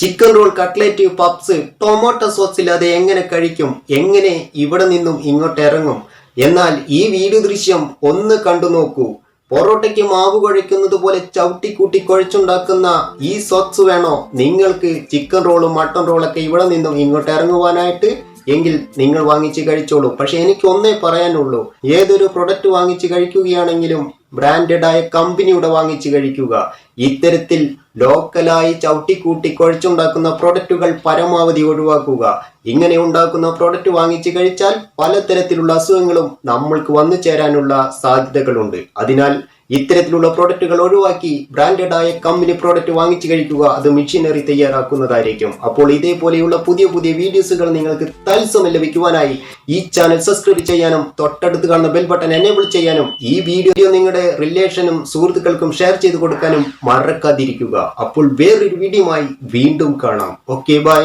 Chicken roll cutlet puffs tomato sauce ഇല്ലാതെ എങ്ങനെ കഴിക്കും? എങ്ങനെ ഇവിടെ നിന്നും ഇങ്ങോട്ട് ഇറങ്ങും? എന്നാൽ ഈ വീഡിയോ ദൃശ്യം ഒന്ന് കണ്ടു നോക്കൂ. പൊറോട്ടയ്ക്ക് മാവ് കുഴയ്ക്കുന്നത് പോലെ ചവിട്ടിക്കൂട്ടി കുഴച്ചുണ്ടാക്കുന്ന ഈ സോസ് വേണോ? നിങ്ങൾക്ക് ചിക്കൻ റോളും മട്ടൺ റോളൊക്കെ ഇവിടെ നിന്നും ഇങ്ങോട്ട് ഇറങ്ങുവാനായിട്ട് എങ്കിൽ നിങ്ങൾ വാങ്ങിച്ച് കഴിച്ചോളൂ. പക്ഷെ എനിക്ക് ഒന്നേ പറയാനുള്ളൂ. ഏതൊരു പ്രൊഡക്റ്റ് വാങ്ങിച്ച് കഴിക്കുകയാണെങ്കിലും ബ്രാൻഡഡ് ആയ കമ്പനിയുടെ വാങ്ങിച്ച് കഴിക്കുക. ഇത്തരത്തിൽ ലോക്കലായി ചവിട്ടിക്കൂട്ടി കുഴച്ചുണ്ടാക്കുന്ന പ്രൊഡക്റ്റുകൾ പരമാവധി ഒഴിവാക്കുക. ഇങ്ങനെ ഉണ്ടാക്കുന്ന പ്രൊഡക്റ്റ് വാങ്ങിച്ച് കഴിച്ചാൽ പലതരത്തിലുള്ള അസുഖങ്ങളും നമ്മൾക്ക് വന്നു ചേരാനുള്ള സാധ്യതകളുണ്ട്. അതിനാൽ ഇത്തരത്തിലുള്ള പ്രോഡക്റ്റുകൾ ഒഴിവാക്കി ബ്രാൻഡഡ് ആയ കമ്പനി പ്രോഡക്റ്റ് വാങ്ങിച്ചു കഴിക്കുക അത് മെഷീനറി തയ്യാറാക്കുന്നതായിരിക്കും. അപ്പോൾ ഇതേപോലെയുള്ള പുതിയ പുതിയ വീഡിയോസുകൾ നിങ്ങൾക്ക് തത്സമയം ലഭിക്കുവാനായി ഈ ചാനൽ സബ്സ്ക്രൈബ് ചെയ്യാനും തൊട്ടടുത്ത് കാണുന്ന ബെൽ ബട്ടൺ എനേബിൾ ചെയ്യാനും ഈ വീഡിയോ നിങ്ങളുടെ റിലേഷനും സുഹൃത്തുക്കൾക്കും ഷെയർ ചെയ്ത് കൊടുക്കാനും മറക്കാതിരിക്കുക. അപ്പോൾ വേറൊരു വീഡിയോയുമായി വീണ്ടും കാണാം. Okay bye